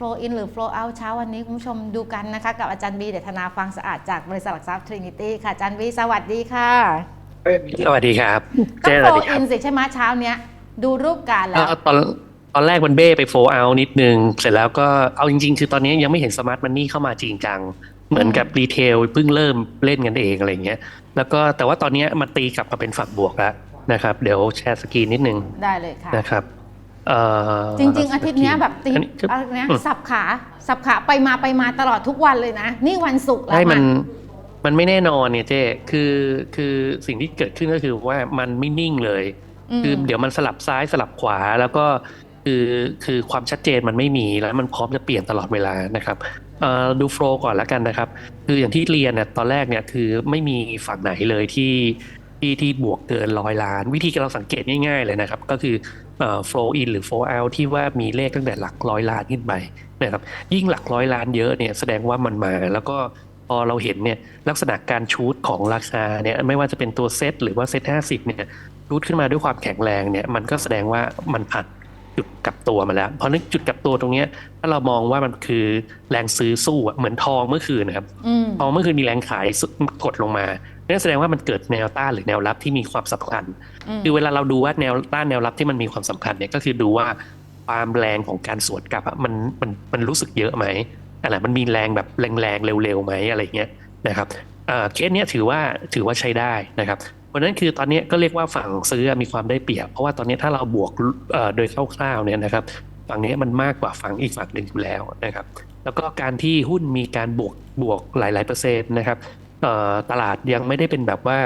flow in หรือ flow out เช้าวันนี้คุณผู้ชมดูกันนะคะ กับอาจารย์บีเดชธนาฟังสะอาดจากบริษัทหลักทรัพย์ Trinity ค่ะอาจารย์บีสวัสดีค่ะสวัสดีครับต้อเจ๊งสวัส flow ดีครับ in สิใช่ไหมเช้าเนี้ยดูรูปการแล้เอ่วอตอนตอนแรกมันเบ้ไปโฟเอานิดนึง เสร็จแล้วก็เอาจริง ๆ คือตอนนี้ยังไม่เห็นสมาร์ทมันนี่เข้ามาจริงจัง เหมือนกับรีเทลเพิ่งเริ่มเล่นกันเองอะไรเงี้ย แล้วก็แต่ว่าตอนนี้มันตีกลับมาเป็นฝั่งบวกแล้วนะครับ เดี๋ยวแชร์สกรีนนิดนึง ได้เลยค่ะนะครับเอ่อ จริง ๆ อาทิตย์เนี้ยแบบตีอันนี้อะไรเนี้ยอืมสับขาสับขาไปมาไปมาตลอดทุกวันเลยนะ นี่วันศุกร์แล้วให้มันอะมันไม่แน่นอนเนี่ยเจ๊คือคือสิ่งที่เกิดขึ้นก็คือว่ามันไม่นิ่งเลยมคือเดี๋ยวมันสลับซ้ายสลับขวาแล้วก็คือคือความชัดเจนมันไม่มีแล้วมันพร้อมจะเปลี่ยนตลอดเวลานะครับเอ่อดูโฟล์ก่อนแล้วกันนะครับ คืออย่างที่เรียนเนี่ยตอนแรกเนี่ยคือไม่มีฝั่งไหนเลยที่ ที่ที่บวกเกินร้อยล้าน วิธีการเราสังเกตง่ายๆเลยนะครับ ก็คือเอ่อ flow in หรือ flow out ที่ว่ามีเลขตั้งแต่หลักร้อยล้านขึ้นไปนะครับยิ่งหลักร้อยล้านเยอะเนี่ยแสดงว่ามันมาแล้วก็พอเราเห็นเนี่ยลักษณะการชูดของราคาเนี่ยไม่ว่าจะเป็นตัวเซตหรือว่าเซตห้าสิบเนี่ยรูดขึ้นมาด้วยความแข็งแรงเนี่ยมันก็แสดงว่ามันผ่านจุดกลับตัวมาแล้ว เพราะนั้นจุดกลับตัวตรงเนี้ยถ้าเรามองว่ามันคือแรงซื้อสู้อะเหมือนทองเมื่อคืนนะครับอืมทองเมื่อคืนมีแรงขายสุดกดลงมา นั่นแสดงว่ามันเกิดแนวต้านหรือแนวรับที่มีความสำคัญมคือเวลาเราดูว่าแนวต้านแนวรับที่มันมีความสำคัญเนี่ยก็คือดูว่าความแรงของการสวนกลับอะมันมันมันรู้สึกเยอะไหมอะไรมันมีแรงแบบแรงๆเร็วๆไหมอะไรเงี้ยนะครับเอ่อเคสเนี้ยถือว่าถือว่าใช้ได้นะครับเพราะฉะนั้นคือตอนนี้ก็เรียกว่าฝั่งซื้อมีความได้เปรียบ เพราะว่าตอนนี้ถ้าเราบวกเอ่อโดยคร่าวๆเนี่ยนะครับฝั่งนี้มันมากกว่าฝั่งอีกฝั่งหนึ่งอยู่แล้วนะครับ แล้วก็การที่หุ้นมีการบวกบวกหลาย ๆ เปอร์เซ็นต์นะครับเอ่อ ตลาดยังไม่ได้เป็นแบบว่า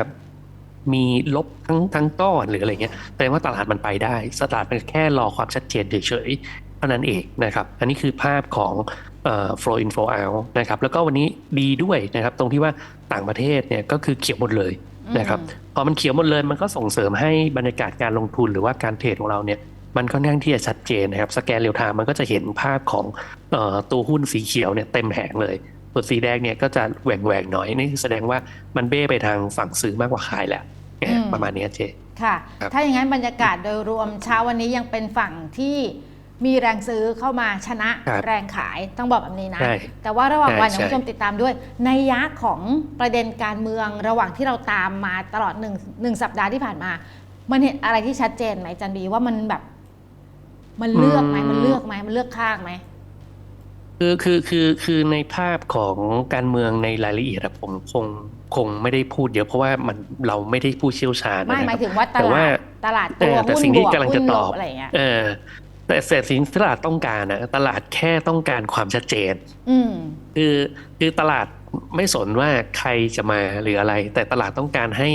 มีลบทั้งทั้งก้อนหรืออะไรเงี้ยแสดงว่าตลาดมันไปได้ตลาดมันแค่รอความชัดเจนเฉยๆเท่านั้นเองนะครับ อันนี้คือภาพของเอ่อ flow in flow out นะครับ แล้วก็วันนี้ดีด้วยนะครับ ตรงที่ว่าต่างประเทศเนี่ยก็คือเขียวหมดเลยนะครับ พอมันเขียวหมดเลยมันก็ส่งเสริมให้บรรยากาศการลงทุนหรือว่าการเทรดของเราเนี่ยมันค่อนข้างที่จะชัดเจนนะครับ สแกนเรียลไทม์มันก็จะเห็นภาพของออตัวหุ้นสีเขียวเนี่ยเต็มแผงเลย ส่วนสีแดงเนี่ยก็จะแหว่งแหวงๆหน่อยนี่แสดงว่ามันเบ้ไปทางฝั่งซื้อมากกว่าขายแหละเนี่ยอืมประมาณเนี้ยเจค่ะครับถ้าอย่างนั้นบรรยากาศโดยรวมเช้าวันนี้ยังเป็นฝั่งที่มีแรงซื้อเข้ามาชนะแรงขายต้องบอกแบบนี้นะใช่แต่ว่าระหว่างวันใช่คุณผู้ชมติดตามด้วย ในยะของประเด็นการเมืองระหว่างที่เราตามมาตลอดหนึ่งหนึ่งสัปดาห์ที่ผ่านมา มันเห็นอะไรที่ชัดเจนไหมจันบีว่ามันแบบ มันเลือกไหมมันเลือกไหมมันเลือกข้างไหม คือคือคือคือในภาพของการเมืองในรายละเอียดอะผมคงคงไม่ได้พูดเยอะเพราะว่ามันเราไม่ได้ผู้เชี่ยวชาญไม่นะหคมารัยบถึงว่าตแต่ลาว่าดตลาดเอตัวอแต่หุ้นสิ่งบที่วกกำลังหุ้จะนตลอบบอะไรอย่างเงี้ยเออ แต่แต่สิ่งที่ตลาดต้องการนะตลาดแค่ต้องการความชัดเจน อืมคือคือตลาดไม่สนว่าใครจะมาหรืออะไร แต่ตลาดต้องการให้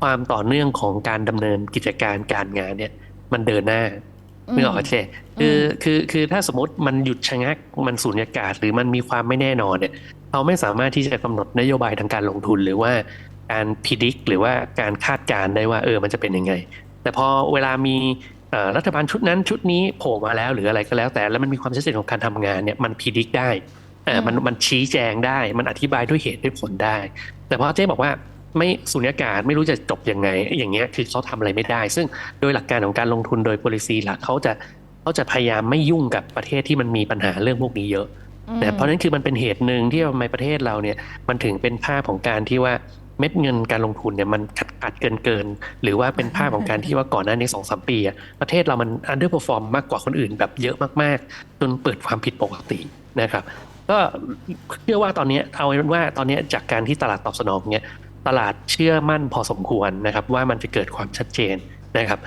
ความต่อเนื่องของการดำเนินกิจการการงานเนี่ย มันเดินหน้าอืม นึกออกไหมเช่คือมคือคือถ้าสมมติมันหยุดชะงักมันสูญญากาศ หรือมันมีความไม่แน่นอนเนี่ยเราไม่สามารถที่จะกำหนดนโยบายทางการลงทุนหรือว่าการพิจิกหรือว่าการคาดการณ์ได้ว่าเออมันจะเป็นยังไง แต่พอเวลามีเอ่อรัฐบาลชุดนั้นชุดนี้โผล่มาแล้วหรืออะไรก็แล้วแต่แล้วมันมีความชัดเจนของการทำงานเนี่ยมันพิจิกได้เออมันมันชี้แจงได้ มันอธิบายด้วยเหตุด้วยผลได้ แต่พอเจ๊บอกว่า ไม่สุญญากาศไม่รู้จะจบยังไง อย่างเงี้ยคือเขาทำอะไรไม่ได้ ซึ่งโดยหลักการของการลงทุนโดย policy หลักเขาจะเขาจะพยายามไม่ยุ่งกับประเทศที่มันมีปัญหาเรื่องพวกนี้เยอะอืมนะเพราะฉะนั้นคือมันเป็นเหตุหนึ่งที่ทำไมประเทศเราเนี่ยมันถึงเป็นภาพของการที่ว่าเม็ดเงินการลงทุนเนี่ยมันขาดขาดเกินเกินๆหรือว่าเป็นภาพของการที่ว่าก่อนหน้านี้สองสามปีอะประเทศเรามัน underperform มากกว่าคนอื่นแบบเยอะมากๆ จนเปิดความผิดปกตินะครับก็เชื่อว่าตอนนี้เอาเป็นว่าตอนนี้จากการที่ตลาดตอบสนองเนี่ย ตลาดเชื่อมั่นพอสมควรนะครับว่ามันจะเกิดความชัดเจนนะครับ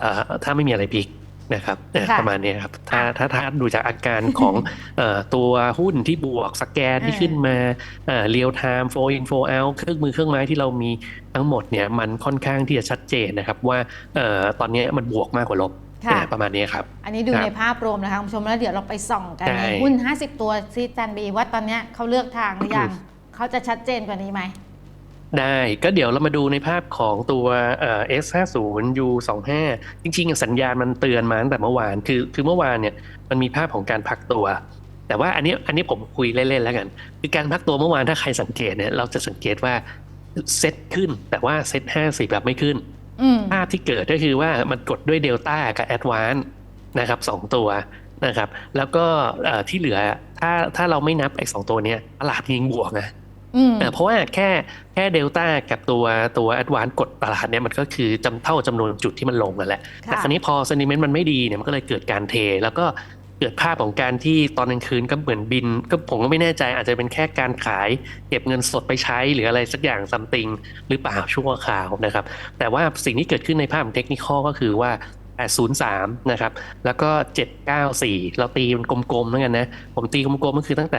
เอ่อถ้าไม่มีอะไรพลิกนะครับเอ่อค่ะประมาณนี้ครับถ้าถ้าถ้าดูจากอาการของเอ่อตัวหุ้นที่บวกสแกนที่เออขึ้นมาเรียลไทม์โฟอินโฟเอาเครื่องมือเครื่องไม้ที่เรามีทั้งหมดเนี่ยมันค่อนข้างที่จะชัดเจนนะครับว่าเอ่อตอนนี้มันบวกมากกว่าลบค่ะเอ่อประมาณนี้ครับ อันนี้ดูครับในภาพรวมนะคะคุณผู้ชมแล้วเดี๋ยวเราไปส่องกันใช่ในหุ้น 50 ตัวซีจันบีว่าตอนเนี้ยเขาเลือกทางหรือยังอืมเขาจะชัดเจนกว่านี้ไหม ได้ก็เดี๋ยวเรามาดูในภาพของตัวเอ่อ S50 U25 จริงๆ สัญญาณมันเตือนมาตั้งแต่เมื่อวานคือคือเมื่อวานเนี่ยมันมีภาพของการพักตัว แต่ว่าอันนี้อันนี้ผมคุยเล่นๆแล้วกัน คือการพักตัวเมื่อวานถ้าใครสังเกตเนี่ยเราจะสังเกตว่าเซตขึ้นแต่ว่าเซต50แบบไม่ขึ้นอืมภาพที่เกิดก็คือว่ามันกดด้วยเดลต้ากับแอดวานนะครับสองตัวนะครับ แล้วก็เอ่อที่เหลือถ้าถ้าเราไม่นับไอ้สองตัวเนี้ยตลาดยิงบวกนะอืม เออเพราะว่าแค่แค่เดลต้ากับตัวตัวแอดวานกดตลาดเนี่ยมันก็คือจำเท่าจำนวนจุดที่มันลงนั่นแหละค่ะแต่คราวนี้พอซนิเมนต์มันไม่ดีเนี่ยมันก็เลยเกิดการเท แล้วก็เกิดภาพของการที่ตอนกลางคืนก็เหมือนบิน ก็ผมก็ไม่แน่ใจอาจจะเป็นแค่การขาย เก็บเงินสดไปใช้หรืออะไรสักอย่างซัมติงหรือเปล่าชั่วคราวนะครับ แต่ว่าสิ่งที่เกิดขึ้นในภาพของเทคนิคก็คือว่า 803 นะครับ แล้วก็ 794 เราตีมันกลมๆแล้วกันนะ ผมตีกลมๆก็คือตั้งแต่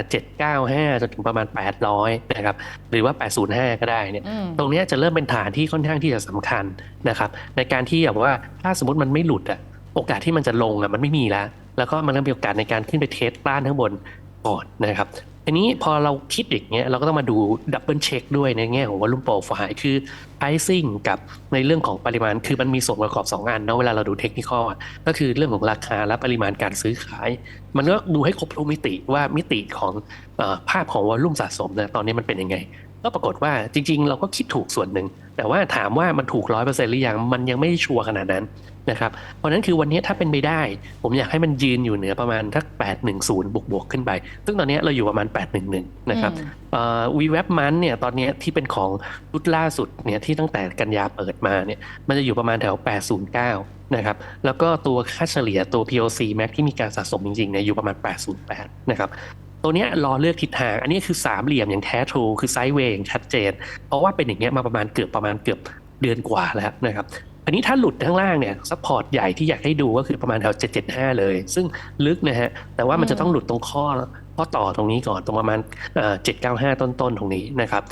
795 จนถึงประมาณ 800 นะครับ หรือว่า 805 ก็ได้เนี่ยอืมตรงเนี้ยจะเริ่มเป็นฐานที่ค่อนข้างที่จะสำคัญนะครับ ในการที่แบบว่าถ้าสมมติมันไม่หลุดอะโอกาสที่มันจะลงอะมันไม่มีแล้ว แล้วก็มันเริ่มมีโอกาสในการขึ้นไปเทสต้านข้างบนก่อนนะครับ ทีนี้พอเราคิดอย่างเงี้ยเราก็ต้องมาดูดับเบิลเช็คด้วยในแง่ของวอลุ่มโปรไฟล์คือ pricing กับในเรื่องของปริมาณ คือมันมีส่วนประกอบ 2 อันเนาะเวลาเราดูเทคนิคก็คือเรื่องของราคาและปริมาณการซื้อขาย มันก็ดูให้ครบทุกมิติว่ามิติของอภาพของวอลุ่มสะสมนะตอนนี้มันเป็นยังไง ก็ปรากฏว่าจริง ๆ เราก็คิดถูกส่วนหนึ่ง แต่ว่าถามว่ามันถูกร้อยเปอร์เซ็นต์หรือยังมันยังไม่ได้ชัวร์ขนาดนั้นนะครับเพราะฉะนั้นคือวันนี้ถ้าเป็นไปได้ ผมอยากให้มันยืนอยู่เหนือประมาณทัก810 บวกบวกๆขึ้นไป ซึ่งตอนนี้เราอยู่ประมาณ 811 นะครับอืมวีเว็บมันเนี่ยตอนเนี้ยที่เป็นของชุดล่าสุดเนี่ยที่ตั้งแต่กันยาเปิดมาเนี่ยมันจะอยู่ประมาณแถว 809 นะครับแล้วก็ตัวค่าเฉลี่ยตัว POC Max ที่มีการสะสมจริงๆเนี่ยอยู่ประมาณ 808 นะครับ ตัวเนี้ยรอเลือกทิศทาง อันนี้คือสามเหลี่ยมอย่างแท้ทรูคือไซด์เวย์อย่างชัดเจน เพราะว่าเป็นอย่างเงี้ยมาประมาณเกือบประมาณเกือบเดือนกว่าแล้วนะครับอันนี้ถ้าหลุดข้างล่างเนี่ยซัพพอร์ตใหญ่ที่อยากให้ดูก็คือประมาณแถว775 เลย ซึ่งลึกนะฮะ แต่ว่ามันจะต้องหลุดตรงข้อข้อต่อตรงนี้ก่อนตรงประมาณเอ่อ795ต้นๆ ตรงนี้นะครับ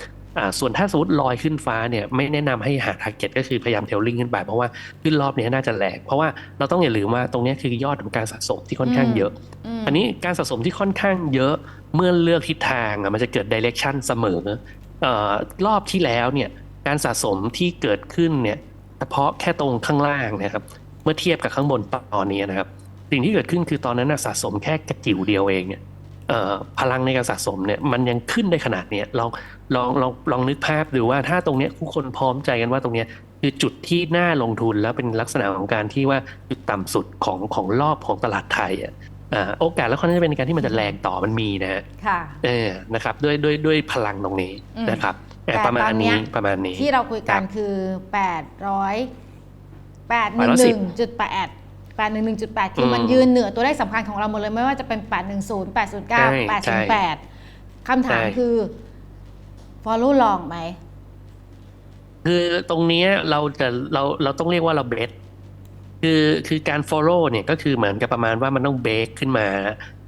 ส่วนถ้าสมมติลอยขึ้นฟ้าเนี่ยไม่แนะนำให้หา t า r g เก็ตก็คือพยายามเทลลิงขึ้นไปเพราะว่าขึ้นรอบเนี้ยน่าจะแรงเพราะว่าเราต้องอย่าลืมว่าตรงเนี้ยคือยอดของการสะสมที่ค่อนข้างเยอะมอันนี้การสะสมที่ค่อนข้างเยอะเมื่อเลือกทิศทางอะมันจะเกิดดิเรกชันเสมอเอ่อรอบที่แล้วเนี่ยการสะสมที่เกิดขึ้นเนี่ยเฉพาะแค่ตรงข้างล่างนะครับเมื่อเทียบกับข้างบนตอนนี้นะครับสิ่งที่เกิดขึ้นคือตอนนั้นนะสะสมแค่กระจิ๋วเดียวเองเนี่ยเอ่อ พลังในการสะสมเนี่ยมันยังขึ้นได้ขนาดเนี้ยลองลองลองลองนึกภาพดูว่าถ้าตรงเนี้ยผู้คนพร้อมใจกันว่าตรงเนี้ยคือจุดที่น่าลงทุนแล้วเป็นลักษณะของการที่ว่าจุดต่ำสุดของของรอบของตลาดไทยอะอ่าโอกาสแล้วคนจะเป็นการที่มันจะแรงต่อมันมีนะฮะค่ะเออนะครับด้วยด้วยด้วยพลังตรงนี้อืมนะครับเอ่อแต่ประมาตอณนเนี้นี้ยประมาณนี้ที่เราคุยกันครับคือแปดร้อ ยแปดหนึ่งหนึ่งจุดแปดแปดหนึ่งหนึ่งจุดแปดคือมันอืมยืนเหนือตัวเลขสำคัญของเราหมดเลยไม่ว่าจะเป็นแปดหนึ่งศูนย์แปดศูนย์เก้าใช่แปดใช่ศูนย์แปดคำถามใช่คือ follow long ไหม คือตรงเนี้ยเราจะเราเราต้องเรียกว่าเราเบสคือคือการ follow เนี่ยก็คือเหมือนกับประมาณว่ามันต้องเบรกขึ้นมา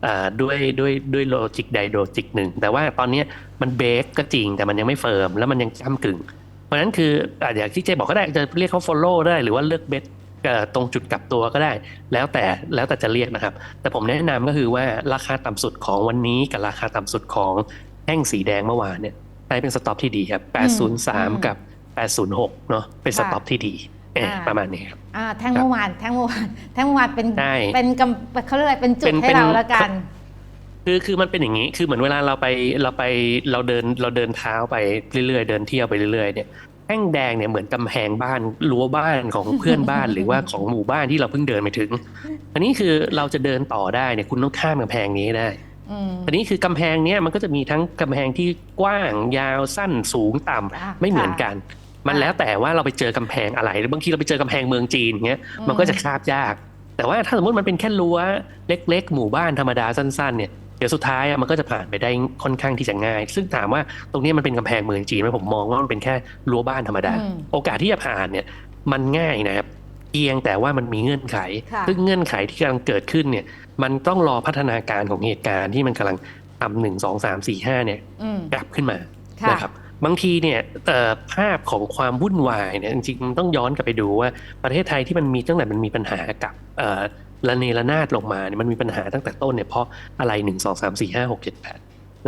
อ่าด้วยด้วยด้วยโลจิกใดโลจิกหนึ่ง แต่ว่าตอนเนี้ยมันเบรกก็จริงแต่มันยังไม่เฟิร์มแล้วมันยังก้ากึ่ง เพราะฉะนั้นคืออ่าอย่างที่เจบอกก็ได้จะเรียกเขา follow ได้หรือว่าเลือกเบส ตรงจุดกลับตัวก็ได้ แล้วแต่แล้วแต่จะเรียกนะครับ แต่ผมแนะนำก็คือว่าราคาต่ำสุดของวันนี้กับราคาต่ำสุดของแท่งสีแดงเมื่อวานเนี่ยใช้เป็นสต็อปที่ดีครับอืม803 กับ 806 เนาะเป็นสต็อปที่ดีเอ่ออ่าประมาณนี้ครับอ่าแท่งเมื่อวานแท่งเมื่อวานแท่งเมื่อวานเป็นใช่เป็นกำเขาเรียกอะไรเป็นจุเป็ดนให้เป็นเราแล้วกันคือคือมันเป็นอย่างนี้คือเหมือนเวลาเราไปเราไปเราเดินเราเดินเท้าไปเรื่อยๆ เดินเที่ยวไปเรื่อยๆเนี่ย แท่งแดงเนี่ยเหมือนกำแพงบ้านรั้วบ้านของเพื่อนบ้านหรือว่าของหมู่บ้านที่เราเพิ่งเดินไปถึง อันนี้คือเราจะเดินต่อได้เนี่ยคุณต้องข้ามกำแพงนี้ให้ได้อืมอันนี้คือกำแพงเนี้ยมันก็จะมีทั้งกำแพงที่กว้างยาวสั้นสูงต่ำอะไม่เหมือนกัน มันค่ะแล้วแต่ว่าเราไปเจอกำแพงอะไรหรือบางทีเราไปเจอกำแพงเมืองจีนเงี้ยอืมมันก็จะคาบยาก แต่ว่าถ้าสมมติมันเป็นแค่รั้วเล็ก ๆ หมู่บ้านธรรมดาสั้น ๆ เนี่ย เดี๋ยวสุดท้ายอะมันก็จะผ่านไปได้ค่อนข้างที่จะง่าย ซึ่งถามว่าตรงเนี้ยมันเป็นกำแพงเมืองจีนไหมผมมองว่ามันเป็นแค่รั้วบ้านธรรมดาอืมโอกาสที่จะผ่านเนี่ยมันง่ายนะครับเพียงแต่ว่ามันมีเงื่อนไขค่ะซึ่งเงื่อนไขที่กำลังเกิดขึ้นเนี่ย มันต้องรอพัฒนาการของเหตุการณ์ที่มันกำลังทำหนึ่งสองสามสี่ห้าเนี่ยอืมกลับขึ้นมาค่ะนะครับบางทีเนี่ยเอ่อภาพของความวุ่นวายเนี่ยจริงๆมันต้องย้อนกลับไปดูว่าประเทศไทยที่มันมีตั้งแต่มันมีปัญหากับเอ่อ ระเนระนาดลงมาเนี่ยมันมีปัญหาตั้งแต่ต้นเนี่ยเพราะอะไรหนึ่งสองสามสี่ห้าหกเจ็ดแปด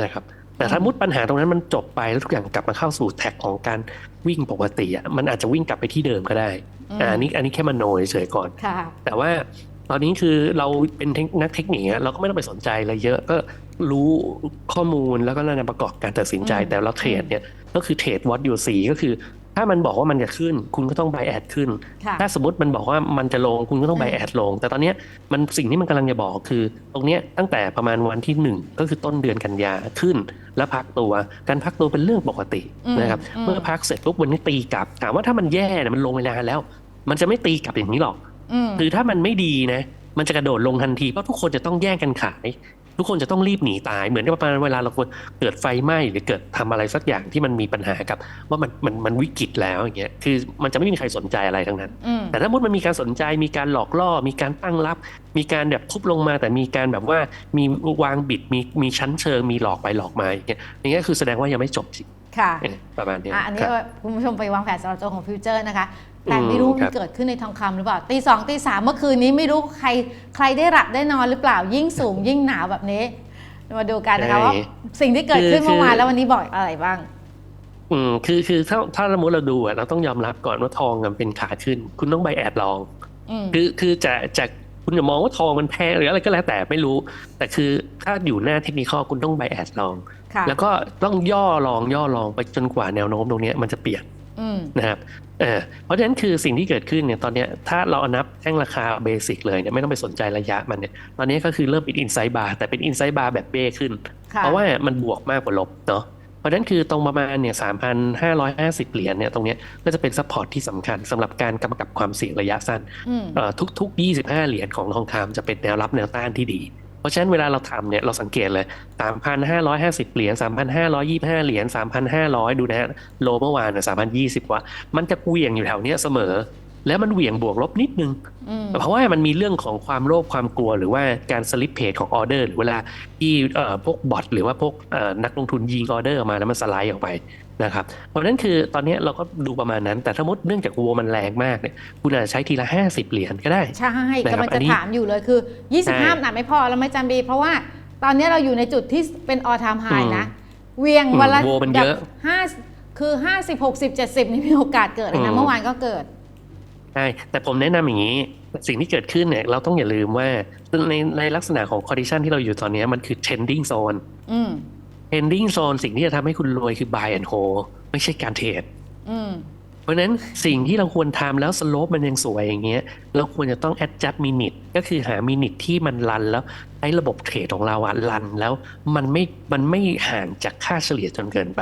นะครับแต่ถ้ามุดปัญหาตรงนั้นมันจบไปแล้วทุกอย่างกลับมาเข้าสู่แท็กของการวิ่งปกติอะมันอาจจะวิ่งกลับไปที่เดิมก็ได้อืมอ่าอันนี้อันนี้แค่มโนเฉยๆก่อนค่ะแต่ว่าตอนนี้คือเราเป็นเทคนักเทคนิคอะเราก็ไม่ต้องไปสนใจอะไรเยอะก็รู้ข้อมูลแล้วก็นำประกอบการตัดสินใจอืมแต่เราเทรดเนี่ยก็คือเทรดวัดยูซีก็คือ ถ้ามันบอกว่ามันจะขึ้น คุณก็ต้องไบแอดขึ้นค่ะถ้าสมมติมันบอกว่ามันจะลง คุณก็ต้องไบแอดลง แต่ตอนเนี้ยมันสิ่งที่มันกำลังจะบอกคือ ตรงเนี้ยตั้งแต่ประมาณวันที่หนึ่งก็คือต้นเดือนกันยาขึ้น แล้วพักตัว การพักตัวเป็นเรื่องปกติอืมนะครับอืมเมื่อพักเสร็จปุ๊บวันนี้ตีกลับ ถามว่าถ้ามันแย่เนี่ยมันลงไปนานแล้ว มันจะไม่ตีกลับอย่างนี้หรอกอืมคือถ้ามันไม่ดีนะ มันจะกระโดดลงทันที เพราะทุกคนจะต้องแย่งกันขาย ทุกคนจะต้องรีบหนีตายเหมือนกับประมาณเวลาเราเกิดไฟไหม้หรือเกิดทำอะไรสักอย่างที่มันมีปัญหากับ ว่ามันมันมันวิกฤตแล้วอย่างเงี้ยคือมันจะไม่มีใครสนใจอะไรทั้งนั้นอืมแต่ถ้ามุดมันมีการสนใจมีการหลอกล่อ มีการตั้งรับ มีการแบบทุบลงมา แต่มีการแบบว่ามีวางบิดมีมีชั้นเชิงมีหลอกไปหลอกมาอย่างเงี้ยอย่างเงี้ยคือแสดงว่ายังไม่จบสิค่ะเออประมาณเนี้ยอะอันนี้ครับคุณผู้ชมไปวางแผนสำหรับตัวของฟิวเจอร์นะคะ แต่อืมไม่รู้คมัรันบเกิดขึ้นในทองคำหรือเปล่าตีสองตีสามเมื่อคืนนี้ไม่รู้ใครใครได้หลับได้นอนหรือเปล่ายิ่งสูงยิ่งหนาวแบบนี้ มาดูกันนะคะใช่ว่าสิ่งที่เกิดขึ้นคือเมื่อวานแล้ววันนี้บอกอะไรบ้าง อืมคือคือถ้าถ้าสมมติเราดูอะเราต้องยอมรับก่อนว่าทองมันเป็นขาขึ้น คุณต้องใบแอดลองอืมคือคือจะจะคุณจะมองว่าทองมันแพงหรืออะไรก็แล้วแต่ไม่รู้ แต่คือถ้าอยู่หน้าเทคนิคคุณต้องใบแอดลองค่ะแล้วก็ต้องย่อลองย่อลองไปจนกว่าแนวโน้มตรงเนี้ยมันจะเปลี่ยนอืม นะครับเออเพราะฉะนั้นคือสิ่งที่เกิดขึ้นเนี่ยตอนเนี้ยถ้าเราเอานับแท่งราคาเบสิกเลยเนี่ยไม่ต้องไปสนใจระยะมันเนี่ยตอนนี้ก็คือเริ่มเป็นอินไซด์บาร์แต่เป็นอินไซด์บาร์แบบเบ้ขึ้นค่ะเพราะว่ามันบวกมากกว่าลบเนาะเพราะฉะนั้นคือตรงประมาณเนี่ย3,550เหรียญเนี่ยตรงเนี้ยก็จะเป็นซัพพอร์ตที่สำคัญสำหรับการกำกับความเสี่ยงระยะสั้นอืมเอ่อทุกๆ25เหรียญของทองคำจะเป็นแนวรับแนวต้านที่ดี เพราะฉะนั้นเวลาเราทำเนี่ยเราสังเกตเลย 3,550 เหรียญ 3,525 เหรียญ 3,500 ดูนะฮะโลเมื่อวานน่ะ3,020 ว่า มันจะเหวี่ยงอยู่แถวเนี้ยเสมอ แล้วมันเหวี่ยงบวกลบนิดนึงอืมเพราะว่ามันมีเรื่องของความโลภความกลัวหรือว่าการสลิปเพจของออเดอร์หรือเวลาที่เอ่อพวกบอทหรือว่าพวกเอ่อนักลงทุนยิงออเดอร์ออกมาแล้วมันสไลด์ออกไป นะครับเพราะฉะนั้นคือตอนนี้เราก็ดูประมาณนั้น แต่ถ้ามุดเนื่องจากวัวมันแรงมากเนี่ยคุณอาจจะใช้ทีละ 50 เหรียญก็ได้ ใช่นะครับกำลังอัจะนนี้ถามอยู่เลยคือใช่25หนาไม่พอแล้วไหม่จันบี เพราะว่าตอนนี้เราอยู่ในจุดที่เป็นออทามไฮอืมนะเวียงอืมวันละโวมันเยอะแบบห้าคือห้าสิบหกสิบเจ็ดสิบนี่มีโอกาสเกิดเลยอืนะมเมื่อวานก็เกิดใช่แต่ผมแนะนำอย่างนี้ สิ่งที่เกิดขึ้นเนี่ยเราต้องอย่าลืมว่าในในลักษณะของ condition ที่เราอยู่ตอนนี้มันคือ trending zone อืม trending zone สิ่งที่จะทำให้คุณรวยคือ buy and hold ไม่ใช่การเทรดอืมเพราะฉะนั้นสิ่งที่เราควรทำแล้วสโลปมันยังสวยอย่างเงี้ยเราควรจะต้อง adjust minute ก็คือหา minute ที่มันรันแล้วใช้ระบบเทรดของเราอะรันแล้วมันไม่มันไม่ห่างจากค่าเฉลี่ยจนเกินไป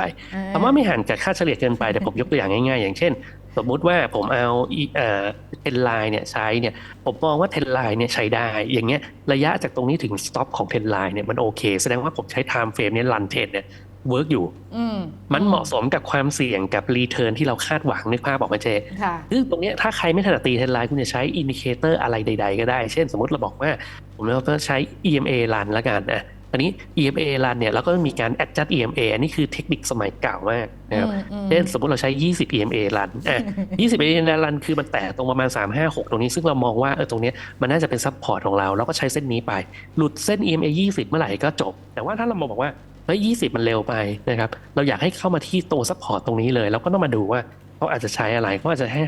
คำว่าไม่ห่างจากค่าเฉลี่ยเกินไปแต่ผมยกตัวอย่างง่ายๆ อย่างเช่น สมมุติว่าผมเอาอีเอ่อเทนไลน์เนี่ยใช้เนี่ยผมมองว่าเทนไลน์เนี่ยใช้ได้ อย่างเงี้ยระยะจากตรงนี้ถึงสต็อปของเทนไลน์เนี่ยมันโอเค แสดงว่าผมใช้ไทม์เฟรมเนี่ยรันเทรดเนี่ยเวิร์กอยู่อืมมันเหมาะสมกับความเสี่ยงกับรีเทิร์นที่เราคาดหวังนึกภาพออกมาเจค่ะซึ่งตรงเนี้ยถ้าใครไม่ถนัดตีเทนไลน์คุณจะใช้อินดิเคเตอร์อะไรใด ๆ ก็ได้ เช่นสมมติเราบอกว่า ผมเราก็ใช้ EMA รันละกันนะ อันนี้ EMA รันเนี่ยเราก็มีการ adjust EMA อันนี้คือเทคนิคสมัยเก่ามากนะครับอืมอืมเช่นสมมติเราใช้ 20 EMA รันอะ20 EMA รันคือมันแตะตรงประมาณ 3 5 6 ตรงนี้ซึ่งเรามองว่าเออตรงเนี้ยมันน่าจะเป็นซัพพอร์ตของเราเราก็ใช้เส้นนี้ไป หลุดเส้น EMA 20 เมื่อไหร่ก็จบ แต่ว่าถ้าเราบอกว่าเฮ้ย20 มันเร็วไปนะครับเราอยากให้เข้ามาที่ตัวซัพพอร์ตตรงนี้เลยเราก็ต้องมาดูว่าเขาอาจจะใช้อะไรเขาอาจจะให้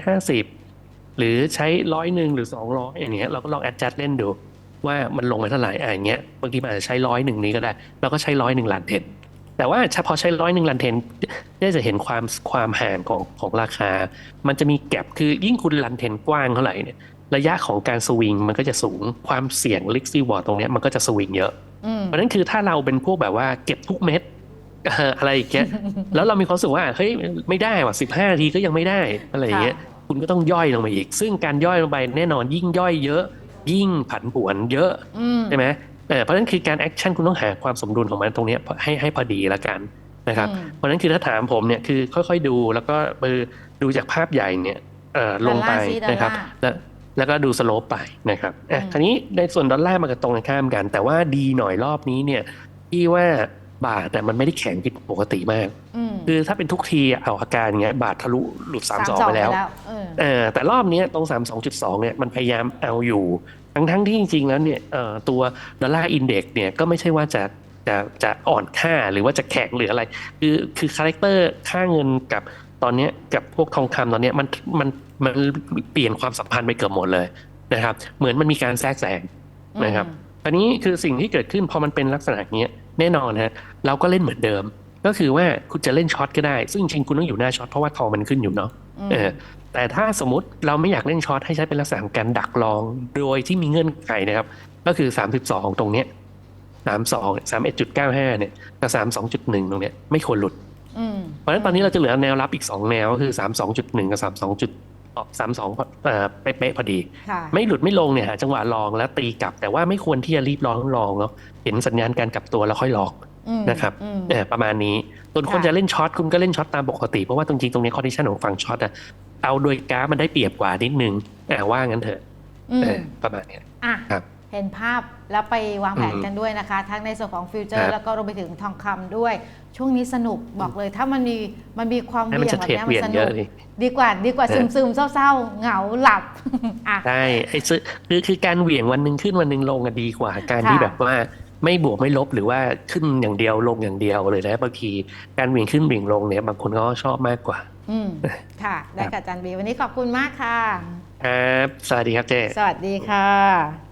50 หรือใช้ร้อยหนึ่งหรือ 200อย่างเงี้ยเราก็ลอง adjust เล่นดู ว่ามันลงไปเท่าไหร่อะอย่างเงี้ยบางทีมันอาจจะใช้ร้อยหนึ่งนี้ก็ได้ เราก็ใช้ร้อยหนึ่งลันเทนแต่ว่าเฉพาะใช้ร้อยหนึ่งลันเทนได้จะเห็นความความห่างของของราคา มันจะมีแกลบคือยิ่งคุณลันเทนกว้างเท่าไหร่เนี่ยระยะของการสวิงมันก็จะสูงความเสี่ยงลิกซี่วอร์ตรงเนี้ยมันก็จะสวิงเยอะอืมเพราะฉะนั้นคือถ้าเราเป็นพวกแบบว่าเก็บทุกเม็ดเอ่ออะไรอย่างเงี้ยแล้วเรามีความรู้สึกว่าเฮ้ยไม่ได้ว่ะสิบห้าทีก็ยังไม่ได้อะไรอย่างเงี้ยคุณก็ต้องย่อยลงไปอีก ซึ่งการย่อยลงไปแน่นอนยิ่งย่อยเยอะ ยิ่งผันผวนเยอะอืมใช่ไหมเออเพราะฉะนั้นคือการแอคชั่นคุณต้องหาความสมดุลของมันตรงเนี้ยให้ให้พอดีละกันนะครับอืมเพราะฉะนั้นคือถ้าถามผมเนี่ยคือค่อยๆดูแล้วก็เออดูจากภาพใหญ่เนี่ยเอ่อลงไปดอลลาร์สิดอลลาร์นะครับแล้วแล้วก็ดูสโลปไปนะครับอะอืมคราวนี้ในส่วนดอลลาร์มันก็ตรงกันข้ามกัน แต่ว่าดีหน่อยรอบนี้เนี่ยที่ว่า บาทแต่มันไม่ได้แข็งผิดปกติมากอืมคือถ้าเป็นทุกทีอะเอาอาการอย่างเงี้ยบาททะลุหลุดสามสองไปแล้วเออเออแต่รอบเนี้ยตรง32.2เนี่ยมันพยายามเอาอยู่ทั้งทั้งที่จริงๆแล้วเนี่ยเอ่อตัวดอลลาร์อินเด็กซ์เนี่ยก็ไม่ใช่ว่าจะจะจะอ่อนค่าหรือว่าจะแข็งหรืออะไร คือคือคาแรคเตอร์ค่าเงินกับตอนเนี้ยกับพวกทองคำตอนเนี้ยมันมันมันเปลี่ยนความสัมพันธ์ไปเกือบหมดเลยนะครับ เหมือนมันมีการแทรกแซงนะครับอันนี้คือสิ่งที่เกิดขึ้นพอมันเป็นลักษณะอย่างเงี้ย แน่นอนฮะเราก็เล่นเหมือนเดิม ก็คือว่าคุณจะเล่นช็อตก็ได้ ซึ่งจริงๆคุณต้องอยู่หน้าช็อตเพราะว่าทองมันขึ้นอยู่เนาะอืมเออแต่ถ้าสมมติเราไม่อยากเล่นช็อตให้ใช้เป็นลักษณะของการดักลอง โดยที่มีเงื่อนไขนะครับ ก็คือ 32 ตรงเนี้ย32 31.95เนี่ยกับ32.1ตรงเนี้ยไม่ควรหลุดอืมเพราะฉะนั้นตอนนี้เราจะเหลือแนวรับอีก2แนวก็คือ32.1กับ32จุด ออก32เอ่อเป๊ะๆพอดีค่ะไม่หลุดไม่ลงเนี่ยหาจังหวะลองแล้วตีกลับ แต่ว่าไม่ควรที่จะรีบลองลองเนาะเห็นสัญญาณการกลับตัวแล้วค่อยลองอืมนะครับอืมเออประมาณนี้ส่วนคนค่ะจะเล่นช็อตคุณก็เล่นช็อตตามปกติ เพราะว่าตรงจริงๆตรงนี้คอนดิชันของฝั่งช็อตอะเอาโดยกราฟมันได้เปรียบกว่านิดนึงอ่าว่างั้นเถอะอืมเออประมาณเนี้ยอะครับ เห็นภาพแล้วไปวางแผนอืมกันด้วยนะคะ ทั้งในส่วนของฟิวเจอครัร์บแล้วก็รวมไปถึงทองคำด้วย ช่วงนี้สนุกบอกเลย ถ้ามันมีมันมีความให้เบี่มันยงจะแบบเทรดเนี้ยเปลี่ยนมันสเยนุกอะเลยดีกว่าดีกว่าเอซึอมซึมๆเศร้าๆ เหงาหลับอะใช่ไอ้ซื้อคือคือการเหวี่ยงวันหนึ่งขึ้นวันหนึ่งลงอะดีกว่า การค่ะที่แบบว่าไม่บวกไม่ลบหรือว่าขึ้นอย่างเดียวลงอย่างเดียวเลยนะบางทีการเหวี่ยงขึ้นเหวี่ยงลงเนี่ยบางคนก็ชอบมากกว่า อืมค่ะ ได้กับอาจารย์บีวันนี้ขอบคุณมากค่ะ ครับ สวัสดีครับเจ๊สวัสดีค่ะ